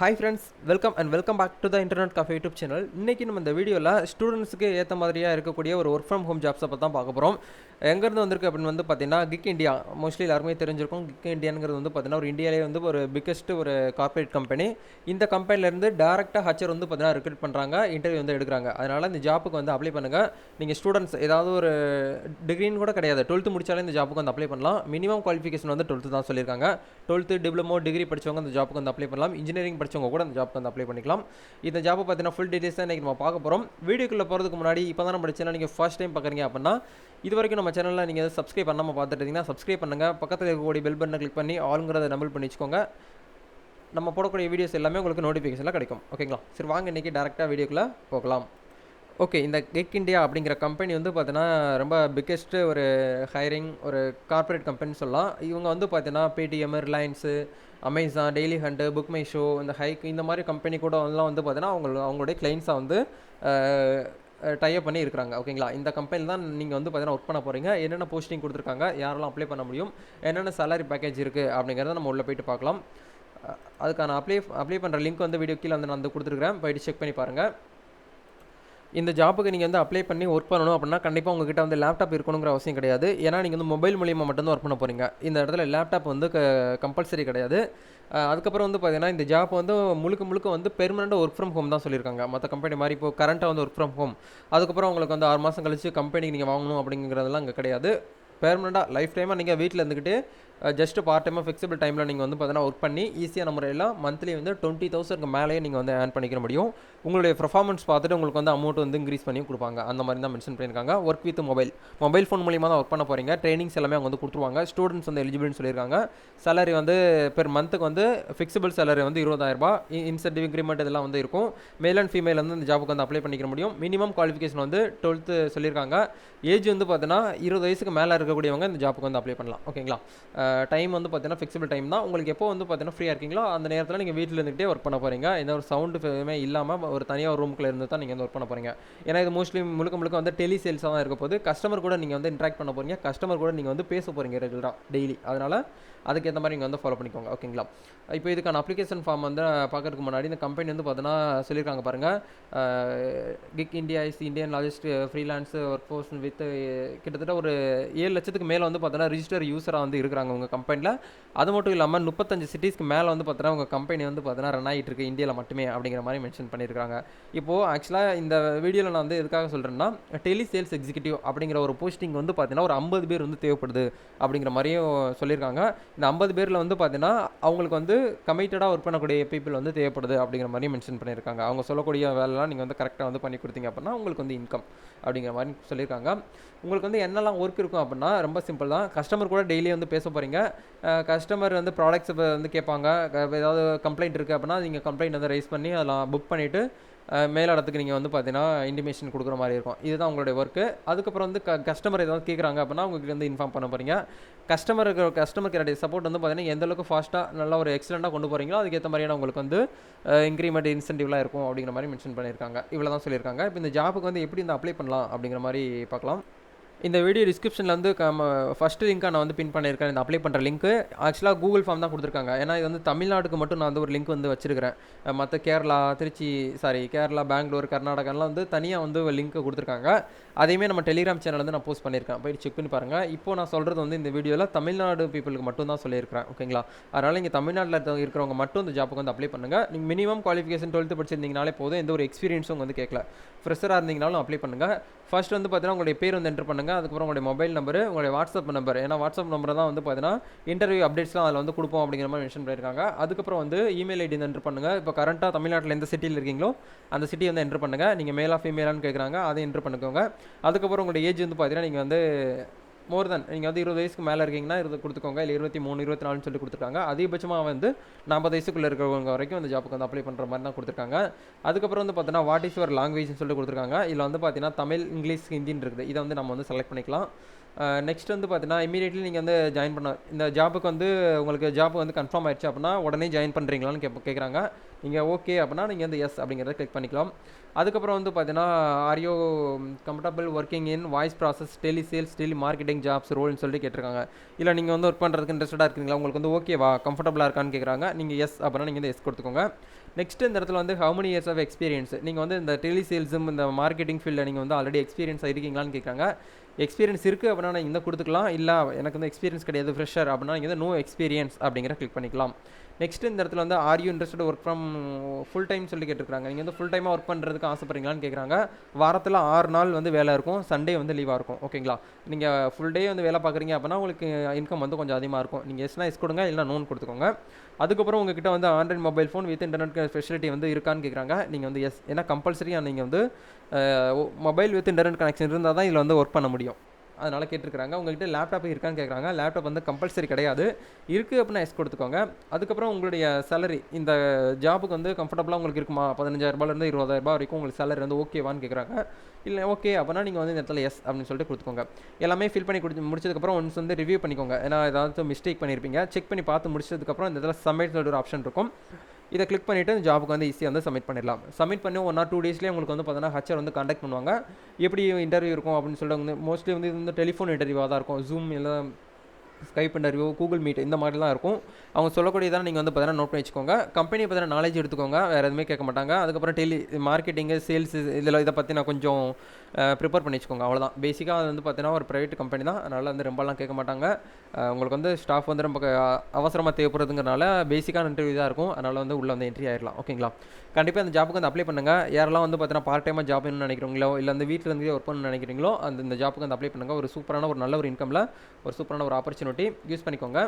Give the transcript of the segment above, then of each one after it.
Hi friends welcome and welcome back to the internet coffee YouTube channel இன்றைக்கி நம்ம இந்த வீடியோவில் ஸ்டூடெண்ட்ஸுக்கு ஏற்ற மாதிரியாக இருக்கக்கூடிய ஒரு ஒர்க் ஃப்ரம் ஹோம் ஜாப்ஸை பற்றி தான் பார்க்க போகிறோம் எங்கேருந்து வந்திருக்கு அப்படின்னு வந்து பார்த்தீங்கன்னா கிக் இந்தியா மோஸ்ட்லி எல்லாருமே தெரிஞ்சிருக்கும் கிக் இண்டியாங்கிறது வந்து பார்த்தீங்கன்னா ஒரு இந்தியாவிலே வந்து ஒரு பிக்கஸ்ட் ஒரு கார்ப்பரேட் கம்பெனி இந்த கம்பெனிலேருந்து டேரெக்டாக ஹச்சர் வந்து பார்த்தீங்கன்னா ரெக்ரூட் பண்ணுறாங்க இன்டர்வியூ வந்து எடுக்கிறாங்க. அதனால் இந்த ஜாப்புக்கு வந்து அப்ளை பண்ணுங்கள் நீங்கள் ஸ்டூடெண்ட்ஸ் ஏதாவது ஒரு டிகிரின்னு கூட கிடையாது. டுவெல்த்து முடித்தாலே இந்த ஜாப்புக்கு வந்து அப்ளை பண்ணலாம். மினிமம் குவாலிஃபிகேஷன் வந்து டுவெல்த்து தான் சொல்லியிருக்காங்க. டுவெல்த்து டிப்ளமோ டிகிரி படிச்சவங்க அந்த ஜாப்புக்கு வந்து அப்ளை பண்ணலாம். இன்ஜினியரிங் படிச்சவங்க கூட அந்த ஜாப்க்கு வந்து அப்ளை பண்ணிக்கலாம். இந்த ஜாப்பை பார்த்தீங்கன்னா ஃபுல் டீடைல்ஸ் தான் இன்றைக்கி நம்ம பார்க்க போகிறோம் வீடியோக்குள்ளே போகிறதுக்கு முன்னாடி இப்போ தான் நம்ம சேனல் நீங்கள் ஃபர்ஸ்ட் டைம் பார்க்குறீங்க அப்படின்னா இது வரைக்கும் நம்ம சேனலில் நீங்கள் சப்ஸ்கிரைப் பண்ணாமல் பார்த்துட்டு இருந்தீங்கன்னா சப்ஸ்கிரைப் பண்ணுங்கள் பக்கத்தில் இருக்கக்கூடிய பெல் பட்டனை கிளிக் பண்ணி ஆளுங்கிறத நம்பிள் பண்ணி வச்சுக்கோங்க. நம்ம போடக்கூடிய வீடியோஸ் எல்லாமே உங்களுக்கு நோட்டிஃபிகேஷனில் கிடைக்கும். ஓகேங்களா சரி வாங்க இன்றைக்கி டேரெக்டாக வீடியோக்குள்ளே போகலாம். ஓகே இந்த கெக் இண்டியா அப்படிங்கிற கம்பெனி வந்து பார்த்தீங்கன்னா ரொம்ப பிக்கெஸ்ட்டு ஒரு ஹைரிங் ஒரு கார்ப்பரேட் கம்பெனின்னு சொல்லலாம். இவங்க வந்து பார்த்தீங்கன்னா Paytm Reliance Amazon daily hunt book my show இந்த ஹைக் இந்த மாதிரி கம்பெனி கூட எல்லாம் வந்து பார்த்தீங்கன்னா அவங்க அவங்களுடைய கிளைண்ட்ஸை வந்து டைப் பண்ணி இருக்கிறாங்க. ஓகேங்களா இந்த கம்பெனி தான் நீங்கள் வந்து பார்த்தீங்கன்னா ஒர்க் பண்ண போகிறீங்க என்னென்ன போஸ்டிங் கொடுத்துருக்காங்க? யாரெல்லாம் அப்ளை பண்ண முடியும்? என்னென்ன சேலரி பேக்கேஜ் இருக்குது அப்படிங்கிறத நம்ம உள்ளே போயிட்டு பார்க்கலாம். அதுக்கான அப்ளை அப்ளை பண்ணுற லிங்க் வந்து வீடியோ கீழே வந்து நான் வந்து கொடுத்துருக்குறேன். போயிட்டு செக் பண்ணி பாருங்கள் இந்த ஜாப்புக்கு நீங்கள் வந்து அப்ளை பண்ணி ஒர்க் பண்ணணும் அப்படின்னா கண்டிப்பாக உங்ககிட்ட வந்து லேப்டாப் இருக்கணுங்கிற அவசியம் கிடையாது. ஏன்னா நீங்கள் வந்து மொபைல் மூலியமாக மட்டும்தான் ஒர்க் பண்ண போகிறீங்க இந்த இடத்துல லேப்டாப் வந்து கம்பல்சரி கிடையாது. அதுக்கப்புறம் வந்து பார்த்தீங்கன்னா இந்த ஜாப் வந்து முழுக்க முழுக்க வந்து பெர்மனெண்ட் ஒர்க் ஃப்ரம் ஹோம் தான் சொல்லியிருக்காங்க. மற்ற கம்பெனி மாதிரி இப்போ கரண்ட்டாக வந்து ஒர்க் ஃப்ரம் ஹோம் அதுக்கப்புறம் உங்களுக்கு வந்து ஆறு மாதம் கழிச்சு கம்பெனிக்கு நீங்கள் வாங்கணும் அப்படிங்கிறதெல்லாம் அங்கே கிடையாது. பெர்மனெண்ட்டாக லைஃப் டைமாக நீங்கள் வீட்டில் இருந்துக்கிட்டு ஜஸ்ட் பார்ட் டைமாக ஃபிக்ஸபிள் டைமில் நீங்கள் வந்து பார்த்தீங்கன்னா ஒர்க் பண்ணி ஈஸியான முறையில் மந்த்லி வந்து டுவெண்ட்டி தௌசண்ட்க்கு மேலேயே நீங்கள் வந்து ஏர்ன் பண்ணிக்க முடியும். உங்களுடைய பர்ஃபார்மன்ஸ் பார்த்துட்டு உங்களுக்கு வந்து அமௌண்ட் வந்து இன்க்ரீஸ் பண்ணி கொடுப்பாங்க. அந்த மாதிரி தான் மென்ஷன் பண்ணியிருக்காங்க. Work with mobile mobile phone மூலியமாக தான் ஒர்க் பண்ண போகிறீங்க ட்ரைனிங்ஸ் எல்லாமே அவங்க வந்து கொடுத்துருவாங்க. ஸ்டூடெண்ட்ஸ் வந்து எலிஜிபிள்னு சொல்லியிருக்காங்க. சேலரி வந்து பெர் மந்த்துக்கு வந்து ஃபிக்ஸபிள் சேலரி வந்து இருபதாயிரரூபா இன்சென்டிவ் இன்க்ரிமெண்ட் இதெல்லாம் வந்து இருக்கும். மேல் அண்ட் ஃபீமேல் வந்து இந்த ஜாபுக்கு வந்து அப்ளை பண்ணிக்க முடியும். மினிமம் குவாலிஃபிகேஷன் வந்து டுவெல்த்து சொல்லியிருக்காங்க. ஏஜ் வந்து பார்த்தீங்கன்னா இருபது வயசுக்கு மேலே இருக்கக்கூடியவங்க இந்த ஜாப்புக்கு வந்து அப்ளை பண்ணலாம். ஓகேங்களா டைம் வந்து பார்த்தீங்கன்னா ஃபிக்ஸபிள் டைம் தான். உங்களுக்கு எப்போ வந்து பார்த்தீங்கன்னா ஃப்ரீயாக இருக்கீங்களோ அந்த நேரத்தில் நீங்கள் வீட்டில் இருந்துகிட்டே ஒர்க் பண்ண போகிறீங்க எந்த ஒரு சவுண்டு எதுவுமே இல்லாமல் ஒரு தனியாக ஒரு ரூமுக்குள்ள இருந்து தான் நீங்கள் வந்து ஒர்க் பண்ண போகிறீங்க ஏன்னா இது மோஸ்ட்லி முழுக்க முழுக்க வந்து டெலி சேல்ஸாக தான் இருக்க போது கஸ்டமர் கூட நீங்கள் வந்து இன்ட்ராக்ட் பண்ண போகிறீங்க கஸ்டமர் கூட நீங்கள் வந்து பேச போகிறீங்க ரெகுலராக டெய்லி அதனால் அதுக்கேற்ற மாதிரி நீங்கள் வந்து ஃபாலோ பண்ணிக்கோங்க. ஓகேங்களா இப்போ இதுக்கான அப்ளிகேஷன் ஃபார்ம் வந்து பார்க்கறதுக்கு முன்னாடி இந்த கம்பெனி வந்து பார்த்தீங்கன்னா சொல்லியிருக்காங்க பாருங்கள் gig India is Indian largest freelance work force with கிட்டத்தட்ட ஒரு ஏழு லட்சத்துக்கு மேலே வந்து பார்த்தீங்கன்னா ரிஜிஸ்டர் யூஸராக வந்து இருக்கிறாங்க உங்கள் கம்பெனியில் அது மட்டும் இல்லாமல் முப்பத்தஞ்சு சிட்டிஸ்க்கு மேலே வந்து பார்த்தீங்கன்னா உங்கள் கம்பெனி வந்து பார்த்தீங்கன்னா ரன் ஆகிட்டு இருக்கு. இந்தியாவில் மட்டுமே அப்படிங்கிற மாதிரி மென்ஷன் பண்ணியிருக்காங்க இப்போது ஆக்சுவலாக இந்த வீடியோவில் நான் வந்து எதுக்காக சொல்கிறேன்னா டெலி சேல்ஸ் எக்ஸிக்யூட்டிவ் அப்படிங்கிற ஒரு போஸ்டிங் வந்து பார்த்தீங்கன்னா ஒரு ஐம்பது பேர் வந்து தேவைப்படுது அப்படிங்கிற மாதிரியும் சொல்லியிருக்காங்க இந்த ஐம்பது பேரில் வந்து பார்த்தீங்கன்னா அவங்களுக்கு வந்து கமிட்டடாக ஒர்க் பண்ணக்கூடிய பீப்புள் வந்து தேவைப்படுது அப்படிங்கிற மாதிரி மென்ஷன் பண்ணியிருக்காங்க அவங்க சொல்லக்கூடிய வேலைலாம் நீங்கள் வந்து கரெக்டாக வந்து பண்ணி கொடுத்தீங்க அப்படின்னா உங்களுக்கு வந்து இன்கம் அப்படிங்கிற மாதிரி சொல்லியிருக்காங்க உங்களுக்கு வந்து என்னெல்லாம் ஒர்க் இருக்கும் அப்படின்னா ரொம்ப சிம்பிள் தான். கஸ்டமர் கூட டெய்லி வந்து பேச போகிறீங்க கஸ்டமர் வந்து ப்ராடக்ட்ஸ் வந்து கேட்பாங்க. ஏதாவது கம்ப்ளைண்ட் இருக்குது அப்படின்னா நீங்கள் கம்ப்ளைண்ட் வந்து ரைஸ் பண்ணி அதெல்லாம் புக் பண்ணிவிட்டு மேலிடத்துக்கு நீங்கள் வந்து பார்த்தீங்கன்னா இன்டிமேஷன் கொடுக்குற மாதிரி இருக்கும். இதுதான் உங்களுடைய ஒர்க்கு அதுக்கப்புறம் வந்து க கஸ்டமர் ஏதாவது கேட்குறாங்க அப்படின்னா உங்களுக்கு வந்து இன்ஃபார்ம் பண்ண போகிறீங்க கஸ்டமருக்கு கஸ்டமர் கேரடைய சப்போர்ட் வந்து பார்த்தீங்கன்னா எந்த அளவுக்கு ஃபாஸ்ட்டாக நல்ல ஒரு எக்ஸலண்ட்டாக கொண்டு போகிறீங்களோ அதுக்கேற்ற மாதிரியான உங்களுக்கு வந்து இன்க்ரிமெண்ட் இன்சென்டிவ்லாம் இருக்கும் அப்படிங்கிற மாதிரி மென்ஷன் பண்ணியிருக்காங்க. இவ்வளோ தான் சொல்லியிருக்காங்க. இப்போ இந்த ஜாபுக்கு வந்து எப்படி இந்த அப்ளை பண்ணலாம் அப்படிங்கிற மாதிரி பார்க்கலாம். இந்த வீடியோ டிஸ்கிரிப்ஷனில் வந்து ஃபஸ்ட்டு லிங்க்காக நான் வந்து பின் பண்ணியிருக்கேன். இந்த அப்ளை பண்ணுற லிங்க்கு ஆக்சுவலாக கூகுள் ஃபார்ம் தான் கொடுத்துருக்காங்க. ஏன்னா இது வந்து தமிழ்நாட்டுக்கு மட்டும் நான் வந்து ஒரு லிங்க் வந்து வச்சிருக்கிறேன். மற்ற கேரளா திருச்சி சாரி கேரளா பெங்களூர் கர்நாடகாலாம் வந்து தனியாக வந்து லிங்க் கொடுத்துருக்காங்க. அதையுமே நம்ம டெலிகிராம் சேனல் வந்து நான் போஸ்ட் பண்ணியிருக்கேன். போயிட்டு செக் பண்ணி பாருங்கள் இப்போ நான் சொல்கிறது வந்து இந்த வீடியோவில் தமிழ்நாடு பீப்புளுக்கு மட்டும் தான் சொல்லியிருக்கிறேன். ஓகேங்களா அதனால் இங்கே தமிழ்நாட்டில் இருக்க- இருக்கிறவங்க மட்டும் இந்த ஜாப்புக்கு வந்து அப்ளை பண்ணுங்கள் நீங்கள் மினிமம் குவாலிஃபிகேஷன் டுவெல்த்து படிச்சிருந்தீங்கனாலே போதும். எந்த ஒரு எக்ஸ்பீரியன்ஸும் வந்து கேட்கல. ஃப்ரெஷராக இருந்தீங்கனாலும் அப்ளை பண்ணுங்கள் ஃபர்ஸ்ட் வந்து பார்த்தீங்கன்னா உங்களுடைய பேர் வந்து என்டர் பண்ணுங்கள் அதுக்கப்புறம் உங்களுடைய மொபைல் நம்பர் உங்களுடைய வாட்ஸ்அப் நம்பர் ஏன்னா வாட்ஸ்அப் நம்பர் தான் வந்து பார்த்தீங்கன்னா இன்டர்வியூ அப்டேட்ஸ்லாம் அதில் வந்து கொடுப்போம் அப்படிங்கிற மாதிரி மென்ஷன் பண்ணியிருக்காங்க. அதுக்கப்புறம் வந்து இமெயில் ஐடி என்ட்ரு பண்ணுங்கள் இப்போ கரண்ட்டாக தமிழ்நாட்டில் எந்த சிட்டியில் இருக்கீங்களோ அந்த சிட்டி வந்து என்ட்ரு பண்ணுங்கள் நீங்கள் மேலா ஃபீமேலான்னு கேட்குறாங்க அதை என்ட்ரு பண்ணிக்கோங்க. அதுக்கப்புறம் உங்களுடைய ஏஜ் வந்து பார்த்தீங்கன்னா நீங்கள் வந்து மோர் தென் நீங்கள் வந்து இருபது வயசுக்கு மேலே இருக்கீங்கன்னா இருபது கொடுத்துக்கோங்க. இல்லை இருபத்தி மூணு இருபத்தி நாலுன்னு சொல்லி கொடுத்துருக்காங்க. அதிகபட்சமாக வந்து நாற்பது வயசுக்குள்ளே இருக்கிறவங்க வரைக்கும் அந்த ஜாப்புக்கு வந்து அப்ளை பண்ணுற மாதிரி தான் கொடுத்துருக்காங்க. அதுக்கப்புறம் வந்து பார்த்தீங்கன்னா வாட் இஸ் யுவர் லாங்குவேஜ்னு சொல்லி கொடுத்துருக்காங்க. இதில் வந்து பார்த்தீங்கன்னா தமிழ் இங்கிலீஷ் ஹிந்தின்னு இருக்குது. இதை வந்து நம்ம வந்து செலக்ட் பண்ணிக்கலாம். நெக்ஸ்ட் வந்து பார்த்தீங்கன்னா இமீடியட்லி நீங்கள் வந்து ஜாயின் பண்ண இந்த ஜாபுக்கு வந்து உங்களுக்கு ஜாப் வந்து கன்ஃபார்ம் ஆயிடுச்சு அப்படின்னா உடனே ஜாயின் பண்ணுறீங்களான்னு கேட்ப கேட்குறாங்க நீங்கள் ஓகே அப்படின்னா நீங்கள் வந்து எஸ் அப்படிங்கிறத கிளிக் பண்ணிக்கலாம். அதுக்கப்புறம் வந்து பார்த்தீங்கன்னா are you comfortable working in voice process tele sales tele marketing jobs ரோல்னு சொல்லிட்டு கேட்டிருக்காங்க. இல்லை நீங்கள் வந்து ஒர்க் பண்ணுறதுக்கு இன்ட்ரெஸ்டாக இருக்கீங்களா? உங்களுக்கு வந்து ஓகேவா கம்ஃபர்டபுளாக இருக்கான்னு கேட்குறாங்க நீங்கள் எஸ் அப்படின்னா நீங்கள் வந்து எஸ் கொடுத்துக்கோங்க. நெக்ஸ்ட் இந்த இடத்துல வந்து how many years of experience நீங்கள் வந்து இந்த டெலி சேல்ஸும் இந்த மார்க்கெட்டிங் ஃபீல்டில் நீங்கள் வந்து ஆல்ரெடி எக்ஸ்பீரியன்ஸ் இருக்கீங்களான்னு கேட்குறாங்க. எக்ஸ்பீரியன்ஸ் இருக்குது அப்படின்னா நீங்கள் இந்த கொடுத்துக்கலாம். இல்லை எனக்கு வந்து எக்ஸ்பீரியன்ஸ் கிடையாது ஃப்ரெஷர் அப்படின்னா நீங்கள் வந்து நோ எக்ஸ்பீரியன்ஸ் அப்படிங்கிற கிளிக் பண்ணிக்கலாம். நெக்ஸ்ட் இந்த இடத்துல வந்து are you interested work from full time சொல்லி கேட்டிருக்காங்க நீங்கள் வந்து ஃபுல் டைமாக ஒர்க் பண்ணுறதுக்கு ஆசைப்படுறீங்களான்னு கேட்குறாங்க வாரத்தில் ஆறு நாள் வந்து வேலை இருக்கும். சண்டே வந்து லீவாக இருக்கும். ஓகேங்களா நீங்கள் ஃபுல் டே வந்து வேலை பார்க்குறீங்க அப்படின்னா உங்களுக்கு இன்கம் வந்து கொஞ்சம் அதிகமாக இருக்கும். நீங்கள் எஸ்னா எஸ் கொடுங்க இல்லைனா நோன் கொடுத்துக்கோங்க. அதுக்கப்புறம் உங்ககிட்ட வந்து android mobile phone with internet facility வந்து இருக்கான்னு கேட்குறாங்க நீங்கள் வந்து எஸ் ஏன்னா கம்பல்சரியாக நீங்கள் வந்து மொபைல் வித் இன்டர்நெட் கனெக்ஷன் இருந்தால் தான் இதில் வந்து ஒர்க் பண்ண முடியும். அதனால் கேட்டிருக்காங்க உங்கள்கிட்ட லேப்டாப் இருக்கான்னு கேட்குறாங்க. லேப்டாப் வந்து கம்பல்சரி கிடையாது. இருக்குது அப்படின்னா எஸ் கொடுத்துக்கோங்க. அதுக்கப்புறம் உங்களுடைய சேலரி இந்த ஜாபுக்கு வந்து கம்ஃபர்டபுளாக உங்களுக்கு இருக்குமா? பதினஞ்சாயிரரூபாலேருந்து இருபதாயிரரூபா வரைக்கும் உங்களுக்கு சேலரி வந்து ஓகேவான்னு கேட்குறாங்க. இல்லை ஓகே அப்படின்னா நீங்கள் வந்து இந்த இடத்துல எஸ் அப்படின்னு சொல்லிட்டு கொடுத்துக்கோங்க. எல்லாமே ஃபில் பண்ணி கொடுத்து முடிச்சதுக்கப்புறம் ஒன்ஸ் வந்து ரிவ்யூ பண்ணிக்கோங்க. ஏன்னா ஏதாவது மிஸ்டேக் பண்ணியிருப்பீங்க செக் பண்ணி பார்த்து முடிச்சதுக்கப்புறம் இந்த இடத்துல சப்மிட் ஒரு ஆப்ஷன் இருக்கும். இதை கிளிக் பண்ணிவிட்டு அந்த ஜாபுக்கு வந்து ஈஸியாக வந்து சப்மிட் பண்ணிடலாம். சப்மிட் பண்ணி ஒன் ஆர் டூ டேஸ்லேயே உங்களுக்கு வந்து பார்த்தீங்கன்னா ஹச்சர் வந்து காண்டாக்ட் பண்ணுவாங்க. எப்படி இன்டர்வியூ இருக்கும் அப்படின்னு சொல்லிட்டு வந்து மோஸ்ட்லி வந்து இது வந்து டெலிஃபோன் இன்டர்வியூவாக தான் இருக்கும். ஜூம் இல்லை ஸ்கைப் இன்டர்வியூ கூகுள் மீட் இந்த மாதிரிலாம் இருக்கும். அவங்க சொல்லக்கூடியதான் நீங்கள் வந்து பார்த்தீங்கன்னா நோட் பண்ணி வச்சுக்கோங்க கம்பெனியை பற்றின நாலேஜ் எடுத்துக்கோங்க. வேறு எதுவுமே கேட்க மாட்டாங்க. அதுக்கப்புறம் டெலி மார்க்கெட்டிங்கு சேல்ஸ் இதில் இதை பற்றி நான் கொஞ்சம் ப்ரிப்பேர் பண்ணி வச்சுக்கோங்க அவ்வளோதான் பேசிக்காக அது வந்து பார்த்தீங்கன்னா ஒரு ப்ரைவேட் கம்பெனி தான். அதனால் வந்து ரொம்பலாம் கேட்க மாட்டாங்க. உங்களுக்கு வந்து ஸ்டாஃப் வந்து ரொம்ப அவசரமாக தேவைப்படுறதுங்கிறனால பேசிக்கான இன்டர்வியூ தான் இருக்கும். அதனால் வந்து உள்ளே வந்து என்ட்ரி ஆயிடலாம் ஓகேங்களா கண்டிப்பாக அந்த ஜாப்புக்கு வந்து அப்ளை பண்ணுங்கள் யாரெல்லாம் வந்து பார்த்தீங்கன்னா பார்ட் டைமாக ஜாப் வேணும்னு நினைக்கிறீங்களோ இல்லை வந்து வீட்டில் இருந்து ஒர்க் பண்ணணும்னு நினைக்கிறீங்களோ அந்த இந்த ஜாப்புக்கு வந்து அப்ளை பண்ணுங்கள் ஒரு சூப்பரான ஒரு நல்ல ஒரு இன்கமில் ஒரு சூப்பரான ஒரு ஆப்பர்ச்சுனிட்டி யூஸ் பண்ணிக்கோங்க.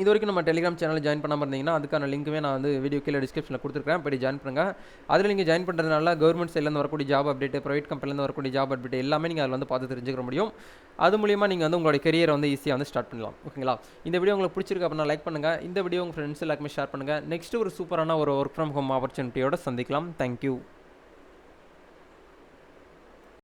இது வரைக்கும் நம்ம டெலிகிராம் சேனல் ஜாயின் பண்ணாமல் இருந்தீங்கன்னா அதுக்கான லிங்க்குமே நான் வந்து வீடியோ கீழே டிஸ்கிரிப்ஷனில் கொடுத்துருக்கேன் போய் ஜாயின் பண்ணுங்கள் அதில் நீங்கள் ஜாயின் பண்ணுறதுனால கவர்மெண்ட் சைட்லேருந்து வரக்கூடிய ஜாப் அப்டேட் ப்ரைவேட் கம்பெனிலேருந்து வரக்கூடிய ஜாப் அப்டேட் எல்லாமே நீங்கள் அதில் வந்து பார்த்து தெரிஞ்சுக்க முடியும். அது மூலியமாக நீங்கள் வந்து உங்களுடைய கரியரை வந்து ஈஸியாக வந்து ஸ்டார்ட் பண்ணலாம். ஓகேங்களா இந்த வீடியோ உங்களுக்கு பிடிச்சிருக்கு அப்படின்னா லைக் பண்ணுங்கள் இந்த வீடியோ உங்கள் ஃப்ரெண்ட்ஸ் எல்லாருக்குமே ஷேர் பண்ணுங்கள் நெக்ஸ்ட் ஒரு சூப்பரான ஒரு ஒர்க் ஃப்ரம் ஹோம் ஆப்பர்ச்சுனிட்டியோட சந்திக்கலாம். தேங்க்யூ